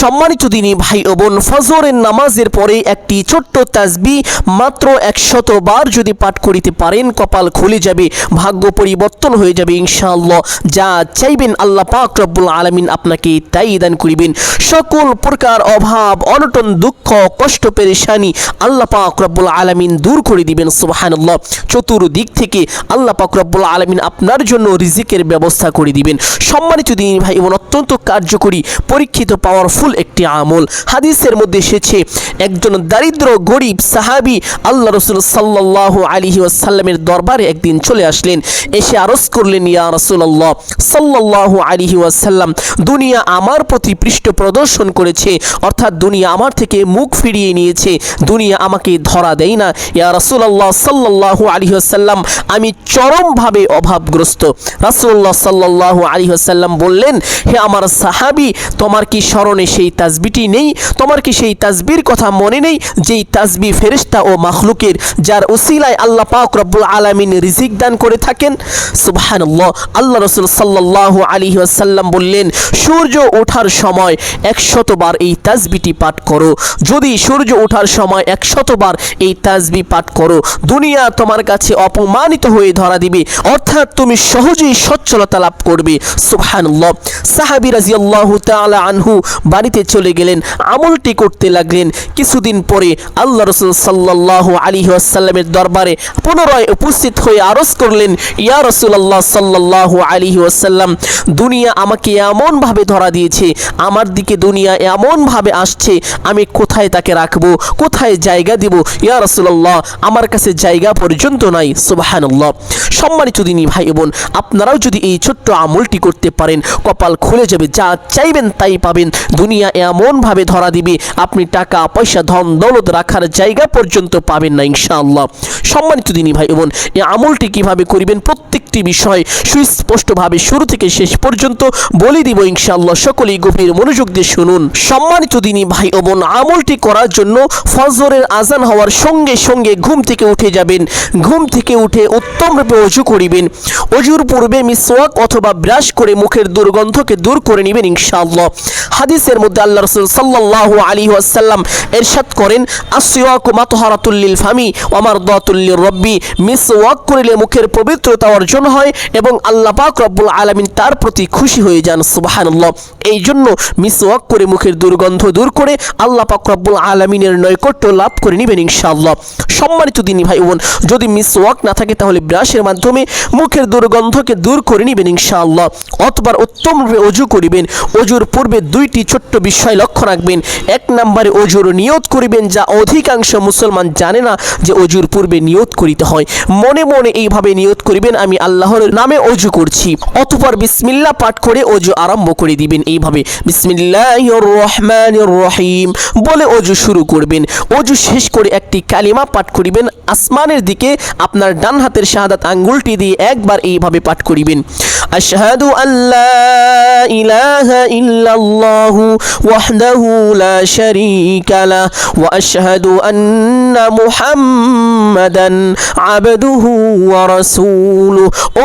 সম্মানিত দিনী ভাই ও বোন, ফজরের নামাজের পরে একটি ছোট্ট তাজবি মাত্র একশত বার যদি পাঠ করিতে পারেন, কপাল খুলে যাবে, ভাগ্য পরিবর্তন হয়ে যাবে ইনশাআল্লাহ। যা চাইবেন আল্লাহ পাক রব্বুল আলামিন আপনাকে তাই দান করিবেন। সকল প্রকার অভাব, অনটন, দুঃখ, কষ্ট, পেরেশানি আল্লাহ পাক রব্বুল আলামিন দূর করে দিবেন, সুবহানাল্লাহ। চতুর্দিক থেকে আল্লাহ পাক রব্বুল আলামিন আপনার জন্য রিজিকের ব্যবস্থা করে দিবেন। সম্মানিত দিনী ভাই এবং অত্যন্ত কার্যকরী, পরীক্ষিত পাওয়ারফুল একটি আমল। হাদিসের মধ্যে এসেছে, একজন দারিদ্র, গরিব সাহাবি আল্লাহ রসুল সাল্লাহ আলিহি ওয়াসাল্লামের দরবারে একদিন চলে আসলেন। এসে আরজ করলেন, ইয়া রসুল্লাহ সাল্লাহ আলিহি ওয়াসাল্লাম, দুনিয়া আমার প্রতি পৃষ্ঠ প্রদর্শন করেছে, অর্থাৎ দুনিয়া আমার থেকে মুখ ফিরিয়ে নিয়েছে, দুনিয়া আমাকে ধরা দেয় না। ইয়া রসুল্লাহ সাল্লাহ আলিহি ওয়াসাল্লাম, আমি চরমভাবে অভাবগ্রস্ত। রাসুল্লাহ সাল্লাহ আলী আসাল্লাম বললেন, হে আমার সাহাবি, তোমার কি স্মরণে সেই তাজবিটি নেই। তোমার কি সেই তাজবির কথা মনে নেই? যেই তাজবি ফেরিস্তা ও মাখলুকের, যার উসিলায় আল্লাহ পাক রব্বুল আলমিন রিজিক দান করে থাকেন? সুবহানাল্লাহ। আল্লাহ রসুল সাল্লাহ আলী আসাল্লাম বললেন, সূর্য ওঠার সময় একশতবার এই তাজবিটি পাঠ করো। যদি সূর্য ওঠার সময় একশতবার এই তাজবি পাঠ করো, দুনিয়া তোমার কাছে অপমানিত হয়ে ধরা দিবে। অর্থাৎ তুমি সহজেই সচ্ছলতা লাভ করবে। সুবহানাল্লাহ। সাহাবি রাজিয়াল্লাহু তাআলা আনহু বাড়িতে চলে গেলেন, আমলটি করতে লাগলেন। কিছুদিন পরে আল্লাহ রসুল সাল্লাল্লাহু আলী ওয়াসাল্লামের দরবারে পুনরায় উপস্থিত হয়ে আরজ করলেন, ইয়া রাসূলুল্লাহ সাল্লাল্লাহু আলাইহি ওয়াসাল্লাম, দুনিয়া আমাকে এমনভাবে ধরা দিয়েছে, আমার দিকে দুনিয়া এমনভাবে আসছে, আমি কোথায় তাকে রাখব, কোথায় জায়গা দিব? ইয়া রাসূলুল্লাহ, আমার কাছে জায়গা পর্যন্ত নাই। সুবহানাল্লাহ। সম্মানিত দিনী ভাই বোন, আপনারাও যদি এই ছোট্ট আমলটি করতে পারেন, কপাল খুলে যাবে, যা চাইবেন তাই পাবেন। দুনিয়া এমনভাবে ধরা দিবে, আপনি টাকা, পয়সা, ধন, দৌলত রাখার জায়গা পর্যন্ত পাবেন না ইনশাআল্লাহ। সম্মানিত দিনী ভাই বোন এই আমলটি কীভাবে করিবেন প্রত্যেকটি বিষয় সুস্পষ্টভাবে শুরু থেকে শেষ পর্যন্ত বলে দিব ইনশাআল্লাহ, সকলেই গভীর মনোযোগ দিয়ে শুনুন। সম্মানিত দিনী ভাই বোন, আমলটি করার জন্য ফজরের আজান হওয়ার সঙ্গে সঙ্গে ঘুম থেকে উঠে যাবেন। ঘুম থেকে উঠে উত্তম রূপে অজু করিবেন। অজুর পূর্বে মিসওয়াক অথবা ব্রাশ করে মুখের দুর্গন্ধকে দূর করে নেবেন ইনশাআল্লাহ। হাদিসের মধ্যে আল্লাহ রসুল সাল্লাল্লাহু আলী ওয়াসাল্লাম এরশাদ করেন, আসিওয়াক মাতহারাতুল্লিল ফামি ওমার দাতুল্লির রব্বি। মিসওয়াক করিলে মুখের পবিত্রতা অর্জন হয় এবং আল্লাহ পাক রব্বুল আলামিন তার প্রতি খুশি হয়ে যান, সুবহানাল্লাহ। এই জন্য মিসওয়াক করে মুখের দুর্গন্ধ দূর করে আল্লাহ পাক রব্বুল আলামিনের নৈকট্য লাভ করে নেবেন ইনশাআল্লাহ। সম্মানিত দিনী ভাই বোন, যদি মিসওয়াক না থাকে তাহলে ব্রাশের মাধ্যমে মুখের দুর্গন্ধকে দূর করে নেবেন ইনশাআল্লাহ। অথবা উত্তম রূপে অজু করিবেন। অজুর পূর্বে দুইটি ছোট্ট বিষয় লক্ষ্য রাখবেন, এক নম্বরে অজুর নিয়ত করিবেন যা অধিকাংশ মুসলমান জানে না যে অজুর পূর্বে নিয়ত করিতে হয়। মনে মনে এইভাবে নিয়ত করিবেন, আমি আল্লাহর নামে অজু করছি। অতপর বিসমিল্লা পাঠ করে অজু আরম্ভ করে দিবেন এইভাবে রহমানির রহিম বলে অজু শুরু করবেন। অজু শেষ করে একটি কালিমা পাঠ করিবেন, আসমানের দিকে আপনার ডান হাতের শাহাদাত আঙ্গুলটি দিয়ে একবার এইভাবে পাঠ করিবেন, আশহাদু আল্লাহ ইলাহা ইল্লাল্লাহু ওয়াহদাহু লা শারীকা লা ওয়া আশহাদু আন্না মুহাম্মাদান আবদুহু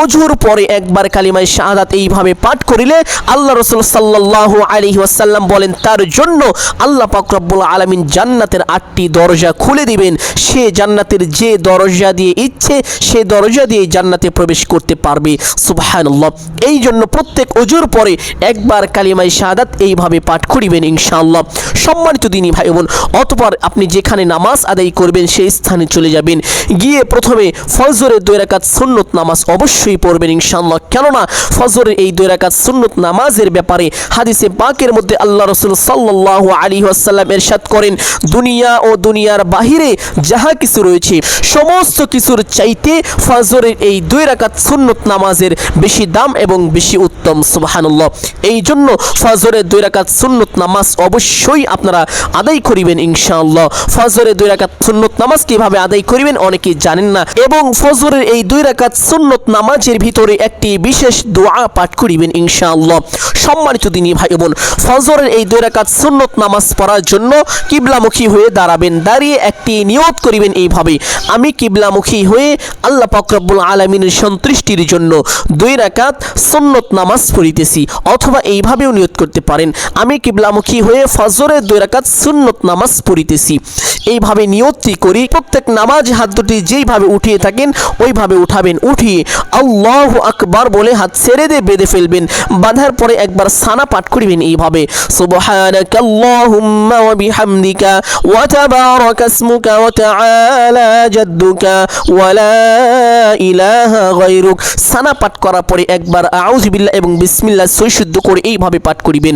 অজুর পরে একবার কালিমায় শাহাদাত এইভাবে পাঠ করিলে আল্লাহ রাসূল সাল্লাল্লাহু আলাইহি ওয়াসাল্লাম বলেন, তার জন্য আল্লাহ পাক রব্বুল জান্নাতের আটটি দরজা খুলে দিবেন। সে জান্নাতের যে দরজা দিয়ে ইচ্ছে, সে দরজা দিয়ে জান্নাতে প্রবেশ করতে পারবে। সুবহানাল্লাহ। এই জন্য প্রত্যেক অজুর পরে একবার কালিমাই শাহাদাত এইভাবে পাঠ করিবেন ইনশাআল্লাহ। সম্মানিত দিনী ভাই বোন, অতপর আপনি যেখানে নামাজ আদায় করবেন সেই স্থানে চলে যাবেন। গিয়ে প্রথমে ফজরের দুই রাকাত সুন্নত নামাজ অবশ্যই পড়বেন ইনশাআল্লাহ। কেননা ফজরের এই দুই রাকাত সুন্নত নামাজের ব্যাপারে হাদিসে পাকের মধ্যে আল্লাহ রসুল সাল্লাহ আলী আসাল্লাম এরশাদ করেন, দুনিয়া ও দুনিয়ার বাহিরে যাহা কিছু রয়েছে, সমস্ত কিছুর চাইতে ফজরের এই দুই রাকাত সুন্নত নামাজের বেশি দাম এবং বেশি উত্তম। সুবাহানুল্লাহ। এই জন্য ফজরের দুই রাকাত সুন্নত নামাজ অবশ্যই আপনারা আদায় করিবেন ইনশাআল্লাহ। ফজরের দুই রাকাত সুন্নত নামাজ কীভাবে আদায় করিবেন অনেকেই জানেন না। এবং ফজরের এই দুই রাকাত সুন্নত নামাজের ভিতরে একটি বিশেষ দোয়া পাঠ করিবেন ইনশাআল্লাহ। সম্মানিত দিনী ভাই বোন, ফজরের এই দুই রাকাত সুন্নত নামাজ পড়ার জন্য কিবলামুখী হয়ে দাঁড়াবেন, দাঁড়িয়ে একটি নিয়ত করিবেন এইভাবে। আমি কিবলামুখী হয়ে আল্লাহ পাক রব্বুল আলমিনের সন্তুষ্টির জন্য দুই রাকাত সুন্নত নামাজ পড়িতেছি, অথবা এইভাবেও নিয়ত করতে পারেন। আমি কিবলামুখী হয়ে ফজরের দুই রাকাত সুন্নত নামাজ পড়িতেছি। এইভাবে নিয়তটি করি, প্রত্যেক নামাজ হাত দুটি যেইভাবে উঠিয়ে থাকেন, ওইভাবে উঠাবেন। উঠিয়ে আল্লাহ আকবার বলে হাত ছেড়ে দিয়ে বেঁধে ফেলবেন। বাঁধার পরে একবার সানা পাঠ করিবেন এইভাবে। সুবহানাক আল্লাহুম্মা ওয়া বিহামদিকা ওয়া তাবারাকা ইসমুকা ওয়া তাআলা জাদ্দুকা ওয়া লা ইলাহা গায়রুক। সানা পাঠ করার পরে একবার আউযু বিল্লাহ এবং বিসমিল্লাহ সই শুদ্ধ করে এইভাবে পাঠ করিবেন।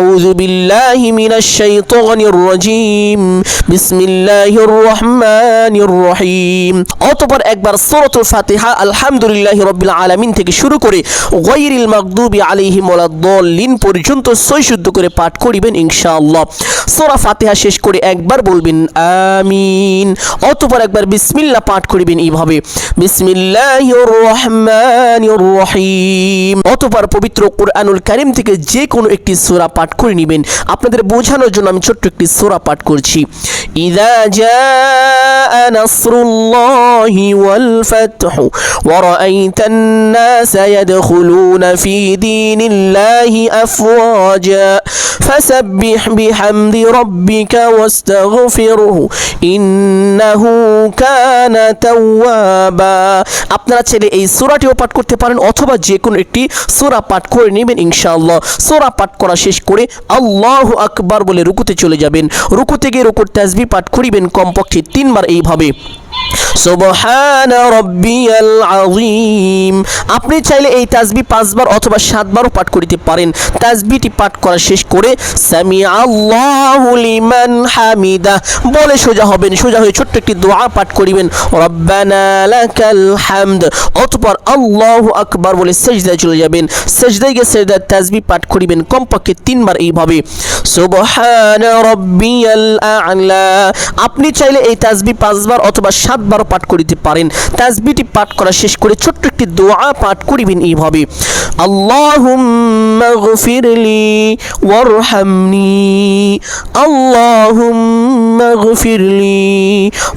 আউযু বিল্লাহি মিনাশ শাইতানির রাজিম। বিসমিল্লাহির রহমানির রহিম। অতঃপর একবার সূরাতুল ফাতিহা আলহামদুলিল্লাহি রাব্বিল আলামিন থেকে শুরু করে গায়রিল মাগদুবি আলাইহিম ওয়ালাদ-দাল্লিন পর্যন্ত সই শুদ্ধ করে পাঠ করিবেন ইনশাআল্লাহ। সূরা ফাতিহা শেষ করে একবার বলবেন আমিন। অতঃপর একবার বিসমিল্লাহ পাঠ করিবেন এইভাবে। বিসমিল্লাহির রহমানির রহিম। অতঃপর পবিত্র কোরআনুল কারীম থেকে যে কোনো একটি সূরা পাঠ করে নেবেন। আপনাদের বোঝানোর জন্য আমি ছোট্ট একটি সূরা পাঠ করছি। ইদা জাআ নাসরুল্লাহি ওয়াল ফাতহু ওয়া রাআইতান নাসা ইয়াদখুলুনা ফি দীনিল্লাহি আফওয়াজা ফাসাব্বিহ বিহামদি রাব্বিকা ওয়াস্তাগফিরহু ইন্নাহু কানা তাওয়াবা। আপনারা ছেলে এই সূরাটিও পাঠ করতে পারেন অথবা যে কোনো একটি সূরা পাঠ করে নেবেন ইনশাআল্লাহ। সূরা পাঠ করা শেষ করে আল্লাহু আকবার বলে রুকুতে চলে যাবেন। রুকুতে গিয়ে রুকুর তাজবি পাঠ করিবেন, কমপক্ষে তিনবার এইভাবে। সুবহান রব্বিয়াল আযীম। আপনি চাইলে এই তাসবি পাঁচবার অথবা সাতবারও পাঠ করিতে পারেন। তাসবিটি পাঠ করা শেষ করে সামি লিমান হামিদা। বলে সোজা হবেন, সোজা হয়ে ছোট্ট একটি দোয়া পাঠ করিবেন। রব্বানা লাকাল হামদ। অতঃপর আল্লাহু আকবার বলে সেজদায় চলে যাবেন। সেজদায় গিয়ে সেজদার তাসবি পাঠ করিবেন, কমপক্ষে তিনবার এইভাবে। সুবহান রব্বিয়াল আ'লা। আপনি চাইলে এই তাসবি পাঁচবার অথবা সাতবার পাঠ করিতে পারেন। তাসবিটি পাঠ করা শেষ করে ছোট্ট একটি দোয়া পাঠ করিবেন এইভাবে। ওয়ারহামনি।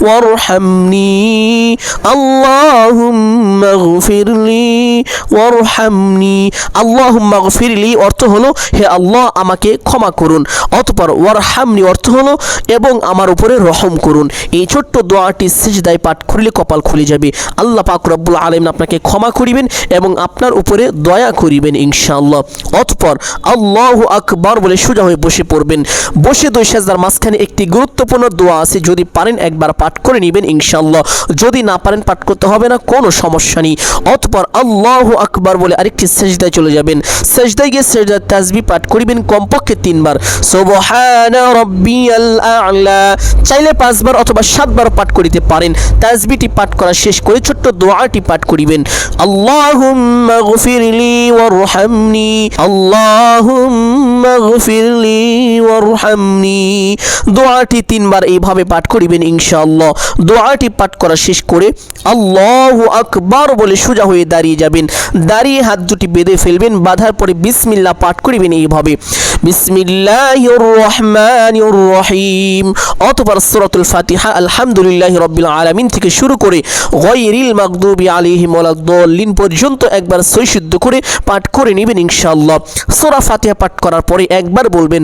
ওয়ারহামনি। ওয়ারহামনি। অর্থ হলো, হে আল্লাহ আমাকে ক্ষমা করুন। অতঃপর ওয়ারহামনি অর্থ হলো, এবং আমার উপরে রহম করুন। এই ছোট্ট দোয়াটি সিজদায় পাঠ করলে কপাল খুলে যাবে। আল্লাহ পাক রব্বুল আলম আপনাকে ক্ষমা করিবেন এবং আপনার উপরে দয়া করিবেন ইনশাআল্লাহ। অতঃপর আল্লাহ আকবর বলে সোজা হয়ে বসে পড়বেন। বসে দুই সাজদার মাঝখানে একটি গুরুত্বপূর্ণ দোয়া আছে, যদি পারেন একবার পাঠ করে নেবেন ইনশাআল্লাহ। যদি না পারেন পাঠ করতে হবে না, কোনো সমস্যা নেই। অতঃপর আল্লাহ আকবর বলে আরেকটি সেজদায় চলে যাবেন। সেজদায় গিয়ে সেজদার তাসবি পাঠ করিবেন কমপক্ষে তিনবার। সুবহান চাইলে পাঁচবার অথবা সাতবার পাঠ করিতে পারেন। তাসবিটি পাঠ করা শেষ করে ছোট্ট দোয়াটি পাঠ করিবেন। আল্লাহুম্মা গফিরলি ওয়ারহামনি। আল্লাহুম্মা গফিরলি ওয়ারহামনি। দোয়াটি তিনবার এইভাবে পাঠ করিবেন ইনশাআল্লাহ। দোয়াটি পাঠ করা শেষ করে আল্লাহু আকবার বলে সোজা হয়ে দাঁড়িয়ে যাবেন। দাঁড়িয়ে হাত দুটি বেঁধে ফেলবেন, বাঁধার পরে বিসমিল্লাহ পাঠ করিবেন এইভাবে। বিসমিল্লাহির রহমানির রহিম অতঃপর সূরাতুল ফাতিহা আলহামদুলিল্লাহ রাব্বিল আলামিন থেকে শুরু করে গায়রিল মাগদুবি আলাইহিম ওয়ালাদ-দাল্লিন পর্যন্ত একবার সই শুদ্ধ করে পাঠ করে নেবেন ইনশাআল্লাহ। সূরা ফাতিহা পাঠ করার পরে একবার বলবেন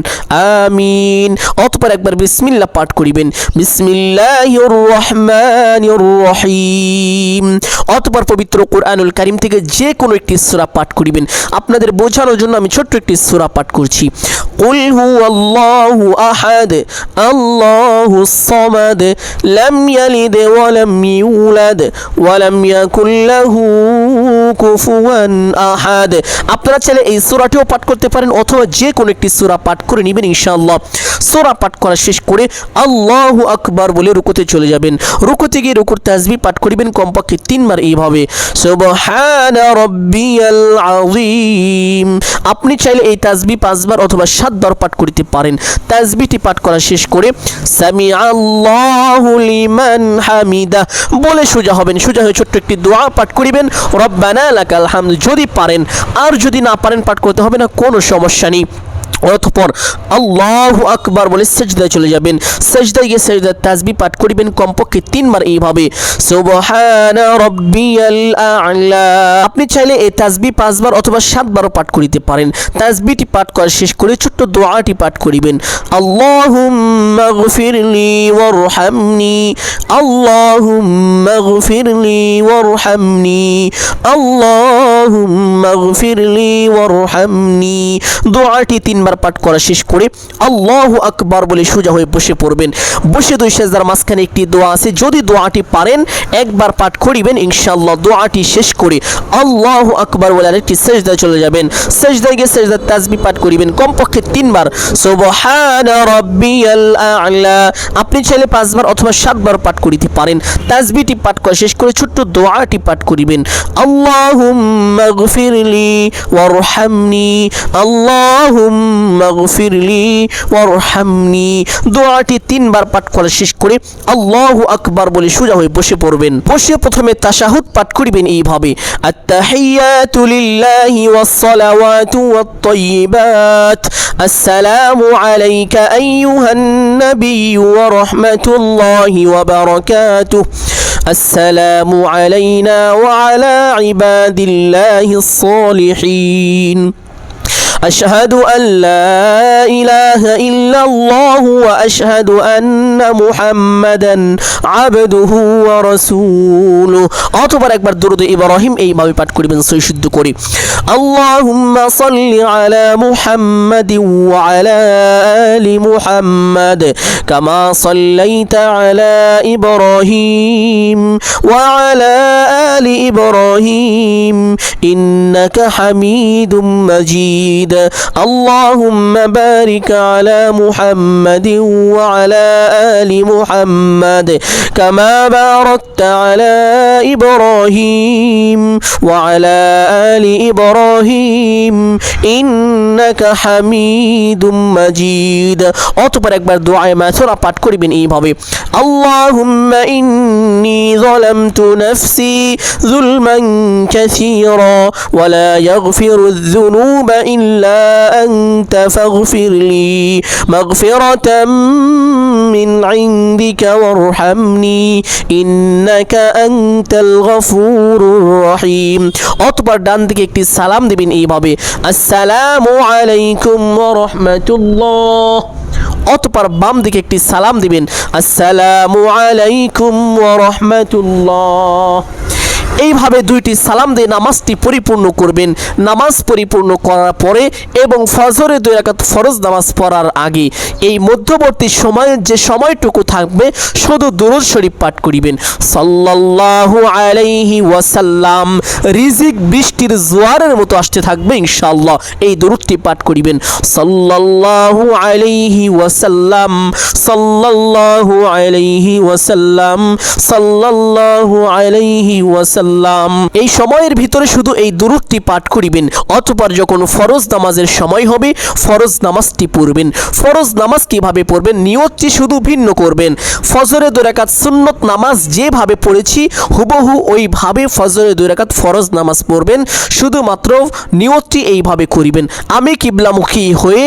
আমিন, অতঃপর একবার বিসমিল্লাহ পাঠ করিবেন। বিসমিল্লাহির রহমানির রহিম অতঃপর পবিত্র কোরআনুল কারীম থেকে যে কোনো একটি সূরা পাঠ করিবেন। আপনাদের বোঝানোর জন্য আমি ছোট্ট একটি সূরা পাঠ করছি। কুল হুয়াল্লাহু আহাদ আল্লাহুস সামাদ লাম ইয়ালিদ ওয়া লাম ইউলাদ ওয়া লাম ইয়াকুল কুফুয়ান আহাদ আপনারা চাইলে এই সূরাটিও পাঠ করতে পারেন অথবা যে কোনো একটি সূরা পাঠ করে নেবেন ইনশাআল্লাহ। সূরা পাঠ করা শেষ করে আল্লাহু আকবার বলে রুকুতে চলে যাবেন। রুকুতে গিয়ে রুকুর তাসবিহ পাঠ করিবেন কমপক্ষে তিনবার এইভাবে। সুবহান রাব্বিয়াল আযীম। আপনি চাইলে এই তাসবিহ পাঁচবার অথবা অথবা দর পাঠ করিতে পারেন। তাজবিটি পাঠ করা শেষ করে সামি লিমান হামিদা বলে সোজা হবেন। সোজা হয়ে ছোট্ট একটি দোয়া পাঠ করিবেন। রব্বানা লাকাল হামদ যদি পারেন। আর যদি না পারেন, পাঠ করতে হবে না, কোনো সমস্যা নেই। অতঃপর আল্লাহ আকবার বলে সেজদায় চলে যাবেন। সেজদায় গিয়ে সেজদার তাজবি পাঠ করিবেন, কমপক্ষে তিনবার এইভাবে। আপনি চাইলে এই তাজবি পাঁচবার অথবা সাতবারও পাঠ করিতে পারেন। তাজবিটি পাঠ করা শেষ করে ছোট্ট দোয়াটি পাঠ করিবেন। আল্লাহুম্মা গফিরলি ওয়ারহামনি। আল্লাহুম্মা গফিরলি ওয়ারহামনি। আল্লাহুম্মা গফিরলি ওয়ারহামনি। দোয়াটি তিনবার পাঠ করা শেষ করে আল্লাহু আকবার বলে সোজা হয়ে বসে পড়বেন। বসে দুই সেজদার মাঝখানে একটি দোয়া আছে, যদি দোয়াটি পারেন, একবার পাঠ করিবেন, ইনশাআল্লাহ দোয়াটি শেষ করে আল্লাহ আকবার বলে আরেকটি সেজদায় চলে যাবেন। সেজদায় গিয়ে সেজদার তাজবি পাঠ করিবেন, কমপক্ষে তিনবার। সুবহানা রাব্বিয়াল আ'লা। আপনি চাইলে পাঁচবার অথবা সাতবার পাঠ করিতে পারেন। তাজবিটি পাঠ করা শেষ করে ছোট্ট দোয়াটি পাঠ করিবেন। আল্লাহুম্মা গফিরলি ওয়ারহামনি। আল্লাহুম্মা গফিরলি ওয়ারহামনি দোয়াটি তিনবার পাঠ করা শেষ করে আল্লাহু আকবার বলে সোজা হয়ে বসে পড়বেন বসে প্রথমে তাশাহুদ পাঠ করিবেন এইভাবে আত্তাহিয়াতু লিল্লাহি ওয়াস-সালাওয়াতু ওয়াত-তাইয়্যিবাত আসসালামু আলাইকা আইয়ুহান নাবিয়্যু ওয়া রাহমাতুল্লাহি ওয়া বারাকাতুহু السلام علينا وعلى عباد الله الصالحين أشهد أن لا إله إلا الله وأشهد أن محمدا عبده ورسوله অতবার একবার দরুদ ইব্রাহিম এইভাবে পাঠ করিবেন সই শুদ্ধ করে اللهم صل على محمد وعلى آل محمد كما صليت على إبراهيم وعلى آل إبراهيم إنك حميد مجيد اللهم بارك على محمد وعلى آل محمد كما باركت على إبراهيم وعلى آل إبراهيم إنك حميد مجيد অতপর একবার দোয়ায় মাথুরা পাঠ করিবেন এইভাবে اللهم إني ظلمت نفسي ظلما كثيرا ولا يغفر الذنوب إلا أنت فاغفر لي مغفرة من عندك وارحمني إنك أنت الغفور الرحيم অতপর ডান দিকে একটি সালাম দিবেন এইভাবে আসসালামু আলাইকুম ওয়া রাহমাতুল্লাহ অতপর বাম দিকে একটি সালাম দিবেন আসসালামু আলাইকুম ওয়া রাহমাতুল্লাহ এইভাবে দুইটি সালাম দিয়ে নামাজটি পরিপূর্ণ করবেন। নামাজ পরিপূর্ণ করার পরে এবং ফজরে দুই রাকাত ফরজ নামাজ পড়ার আগে এই মধ্যবর্তী সময়ের যে সময়টুকু থাকবে শুধু দুরুদ শরীফ পাঠ করিবেন। সাল্লাল্লাহু আলাইহি ওয়াসাল্লাম রিজিক বৃষ্টির জোয়ারের মতো আসতে থাকবে ইনশাআল্লাহ। এই দুরুদটি পাঠ করিবেন। সাল্লাল্লাহু আলাইহি ওয়াসাল্লাম, সাল্লাল্লাহু আলাইহি ওয়াসাল্লাম, সাল্লাল্লাহু আলাইহি ওয়াসাল্লাম এই সময়ের ভিতরে শুধু এই দুরুদটি পাঠ করিবেন, অতপর যখন ফরজ নামাজের সময় হবে, ফরজ নামাজটি পড়বেন। ফরজ নামাজ কীভাবে পড়বেন? নিয়তটি শুধু ভিন্ন করবেন। ফজরে দুরাকাত সুন্নত নামাজ যেভাবে পড়েছি, হুবহু ওইভাবে ফজরে দুরাকাত ফরজ নামাজ পড়বেন। শুধুমাত্র নিয়তটি এইভাবে করিবেন। আমি কিবলামুখী হয়ে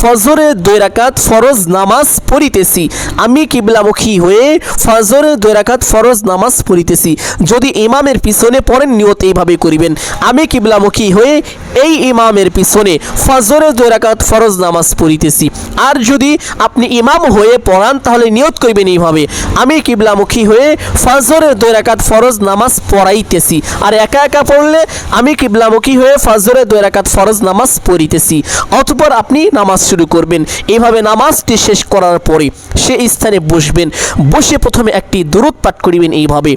ফজরে দুই রাকাত ফরজ নামাজ পড়িতেছি। আমি কিবলামুখী হয়ে ফজরে দুই রাকাত ফরজ নামাজ পড়িতেছি। যদি ইমামের পিছনে পড়েন নিয়ত এইভাবে করিবেন। আমি কিবলামুখী হয়ে এই ইমামের পিছনে ফজরে দুই রাকাত ফরজ নামাজ পড়িতেছি। আর যদি আপনি ইমাম হয়ে পড়ান, তাহলে নিয়ত করবেন এইভাবে। আমি কিবলামুখী হয়ে ফজরে দুই রাকাত ফরজ নামাজ পড়াইতেছি। আর একা একা পড়লে আমি কিবলামুখী হয়ে ফজরে দুই রাকাত ফরজ নামাজ পড়িতেছি। অতপর আপনি নামাজ শুরু করবেন। এইভাবে নামাজটি শেষ করার পরে সে স্থানে বসবেন। বসে প্রথমে একটি দূরত পাঠ করিবেন এইভাবে।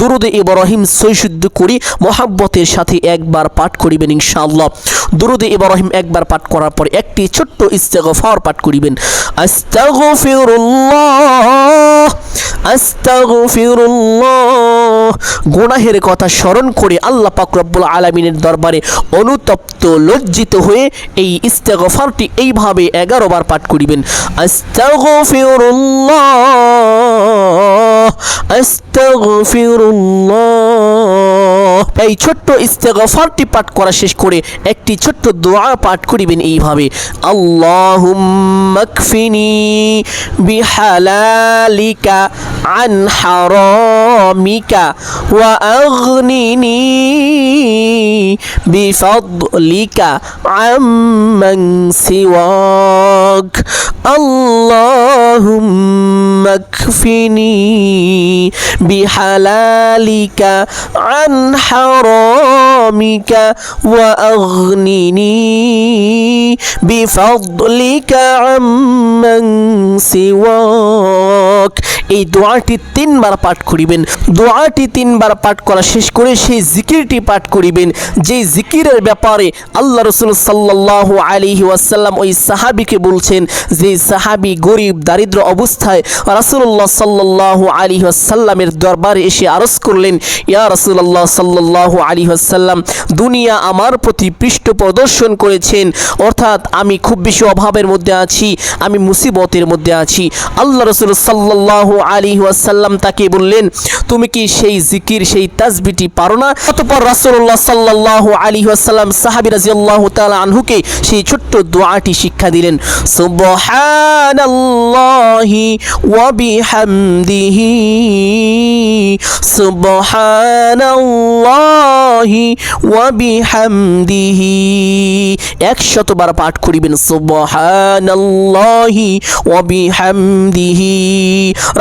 দুরুদে ইব্রাহিম সৈশুদ্ধ করি, মোহাব্বতের সাথে একবার পাঠ করিবেন ইনশাআল্লাহ। দুরুদে ইব্রাহিম একবার পাঠ করার পর একটি ছোট্ট ইস্তেগফার পাঠ করিবেন। গুনাহের কথা স্মরণ করে আল্লাহ পাক রব্বুল আলামিনের দরবারে অনুতপ্ত, লজ্জিত হয়ে এই ইস্তেগফারটি এইভাবে এগারো বার পাঠ করিবেন। আস্তাগফিরুল্লাহ। এই ছোট্ট ইস্তেগফারটি পাঠ করা শেষ করে একটি ছোট্ট দোয়া পাঠ করিবেন এইভাবে। আল্লাহুম্মাকফিনি বিহালালিকা আন হারামিকা ওয়া আগনিনি বিফাদলিকা আম্মান সিওয়াক। আল্লাহুম্মাকফিনি বিহালা بحلالك عن حرامك وأغنني بفضلك عمن سواك. এই দোয়াটি তিনবার পাঠ করিবেন। দোয়াটি তিনবার পাঠ করা শেষ করে সেই জিকিরটি পাঠ করিবেন। যে জিকিরের ব্যাপারে আল্লাহ রসুল সাল্লাহ আলিহি ওয়াসাল্লাম ওই সাহাবিকে বলছেন, যে সাহাবি গরিব, দারিদ্র অবস্থায় রাসুল্লাহ সাল্লাহ আলী আসাল্লামের দরবারে এসে আরজ করলেন, ইয়া রাসুল্লাহ সাল্লাহ আলী আসাল্লাম দুনিয়া আমার প্রতি পৃষ্ঠ প্রদর্শন করেছেন। অর্থাৎ আমি খুব বেশি অভাবের মধ্যে আছি, আমি মুসিবতের মধ্যে আছি। আল্লাহ রসুল সাল্লাহ আলী আসাল্লাম তাকে বললেন, তুমি কি সেই জিকির, সেই তাজবিটি পারো না? অতপর রাসুল্লাহ সাল্লাহ আলী আসাল্লাম সাহাবি রাজিয়াল্লাহ তালা আনহুকে সেই ছোট্ট দোয়াটি শিক্ষা দিলেন, সুবহানাল্লাহি ওয়া বিহামদিহি, সুবহানাল্লাহি ওয়া বিহামদিহি। একশতবার পাঠ করিবেন, সুবহানাল্লাহি ওয়া বিহামদিহি।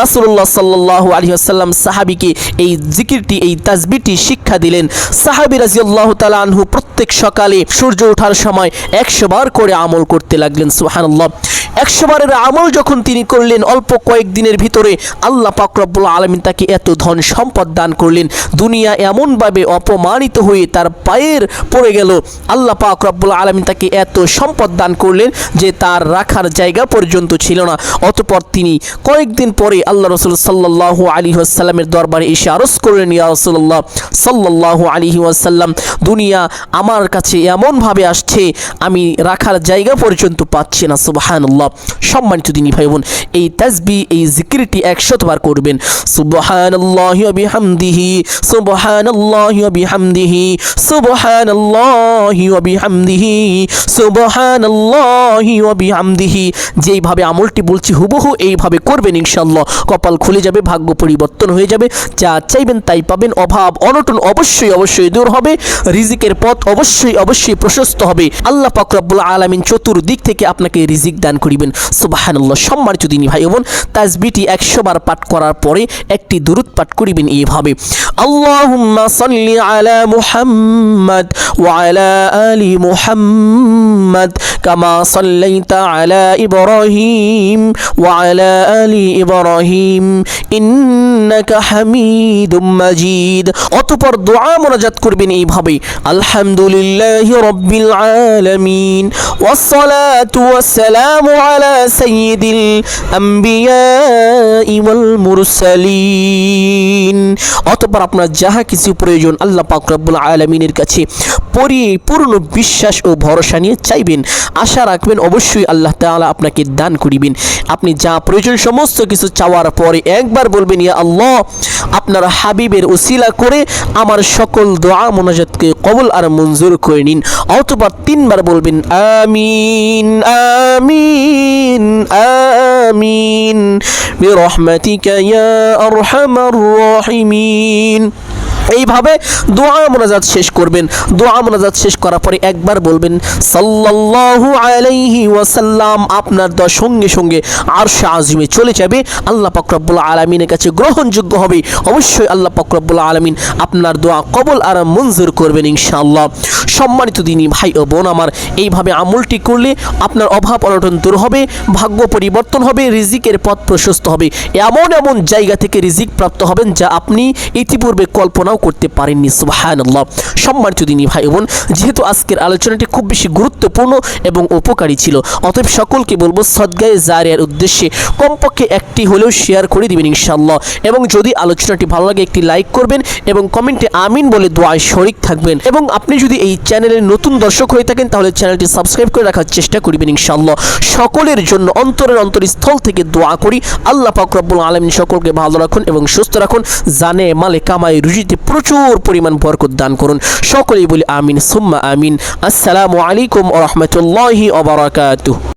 রাসূলুল্লাহ সাল্লাহ আলী আসাল্লাম সাহাবিকে এই জিকিরটি, এই তাজবিটি শিক্ষা দিলেন। সাহাবি রাজিউল্লাহ তালা আনহু প্রত্যেক সকালে সূর্য ওঠার সময় একশো বার করে আমল করতে লাগলেন, সুবহানাল্লাহ। একশো বারের আমল যখন তিনি করলেন, অল্প কয়েকদিনের ভিতরে আল্লাহ পাক রব্বুল আলমিন তাকে এত ধন সম্পদ দান করলেন। দুনিয়া এমনভাবে অপমানিত হয়ে তার পায়ের পড়ে গেল। আল্লাহ পাক আলমিন তাকে এত সম্পদ দান করলেন যে তার রাখার জায়গা পর্যন্ত ছিল না। অতপর তিনি কয়েকদিন পরে আল্লাহ রসুল সাল্লাহ আলী আসাল্লামের দরবারে এসে আরজ করলেন, ইয়া রসুল্লাহ সাল্লাহ আলী আসাল্লাম দুনিয়া আমার কাছে এমনভাবে আসছে, আমি রাখার জায়গা পর্যন্ত পাচ্ছি না। সুবাহানুল্লাহ। সম্মানিত দিনী ভাই বোন এই তাসবি, এই জিকিরটি একশতবার করবেন। সুবহানাল্লাহি ওয়া বিহামদিহি, সুবহানাল্লাহি ওয়া বিহামদিহি, সুবহানাল্লাহি ওয়া বিহামদিহি, সুবহানাল্লাহি ওয়া বিহামদিহি। যেইভাবে আমলটি বলছি হুবহু এইভাবে করবেন ইনশাআল্লাহ। কপাল খুলে যাবে, ভাগ্য পরিবর্তন হয়ে যাবে। যা চাইবেন তাই পাবেন, অভাব, অনটন অবশ্যই অবশ্যই দূর হবে। রিজিকের পথ অবশ্যই অবশ্যই প্রশস্ত হবে। আল্লাহ পাক রব্বুল আলামিন চতুর্দিক থেকে আপনাকে রিজিক দান করিবেন সুবহানাল্লাহ সম্মানিত দিনী ভাই বোন তাসবিটি একশো বার পাঠ করার পরে একটি দুরুদ পাঠ করিবেন এইভাবে আল্লাহুম্মা সাল্লি আলা মুহাম্মদ ওয়া আলা আলি মুহাম্মদ কামা সাল্লাইতা আলা ইব্রাহিম ওয়া আলা আলি ইব্রাহিম ইন্নাকা হামিদুম মাজিদ অতঃপর দোয়া মোনাজাত করবেন এইভাবে আলহামদুলিল্লাহি রাব্বিল আলামিন والصلاة والسلام على سيد الأنبياء والمرسلين অতঃপর আপনার যাহা কিছু প্রয়োজন আল্লাহ পাক রব্বুল আলমিনের কাছে পরিপূর্ণ বিশ্বাস ও ভরসা নিয়ে চাইবেন আশা রাখবেন অবশ্যই আল্লাহ তাআলা আপনাকে দান করিবেন আপনি যা প্রয়োজন সমস্ত কিছু চাওয়ার পরে একবার বলবেন ইয়া আল্লাহ আপনার হাবিবের ওসিলা করে আমার সকল দোয়া মোনাজাতকে কবুল আর মঞ্জুর করে নিন অতপর তিনবার বলবেন আমিন আমিন آمين آمين. برحمتك يا أرحم الراحمين. এইভাবে দোয়া মোনাজাত শেষ করবেন। দোয়া মোনাজাত শেষ করার পরে একবার বলবেন, সাল্লাল্লাহু আলাইহি ওয়াসাল্লাম আপনার দোয়া সঙ্গে সঙ্গে আরশে আজিমে চলে যাবে। আল্লাহ পাক রব্বুল আলামিনের কাছে গ্রহণযোগ্য হবে। অবশ্যই আল্লাহ পাক রব্বুল আলামিন আপনার দোয়া কবল আর মঞ্জুর করবেন ইনশাআল্লাহ। সম্মানিত দিনী ভাই ও বোন আমার, এইভাবে আমলটি করলে আপনার অভাব অনটন দূর হবে, ভাগ্য পরিবর্তন হবে, রিজিকের পথ প্রশস্ত হবে। এমন এমন জায়গা থেকে রিজিক প্রাপ্ত হবেন যা আপনি ইতিপূর্বে কল্পনাও করতে পারেননি সুবাহানাল্লাহ। সম্মানিত দিনী ভাই বোন, যেহেতু আজকের আলোচনাটি খুব বেশি গুরুত্বপূর্ণ এবং উপকারী ছিল, অতএব সকলকে বলব সদ্গায়ে জারিয়ার উদ্দেশ্যে কমপক্ষে একটি হলেও শেয়ার করে দিবেন ইনশাআল্লাহ। এবং যদি আলোচনাটি ভালো লাগে, একটি লাইক করবেন এবং কমেন্টে আমিন বলে দোয়ায় শরিক থাকবেন। এবং আপনি যদি এই চ্যানেলের নতুন দর্শক হয়ে থাকেন, তাহলে চ্যানেলটি সাবস্ক্রাইব করে রাখার চেষ্টা করবেন ইনশাআল্লাহ। সকলের জন্য অন্তরের অন্তরস্থল থেকে দোয়া করি। আল্লাহ পাক রব্বুল আলমিন সকলকে ভালো রাখুন এবং সুস্থ রাখুন। জানে মালে কামাই রুজিতে প্রচুর পরিমাণ বরকত দান করুন। সকলেই বলি আমিন, সুম্মা আমিন। আসসালামু আলাইকুম রাহমাতুল্লাহি ওয়া বারাকাতুহু।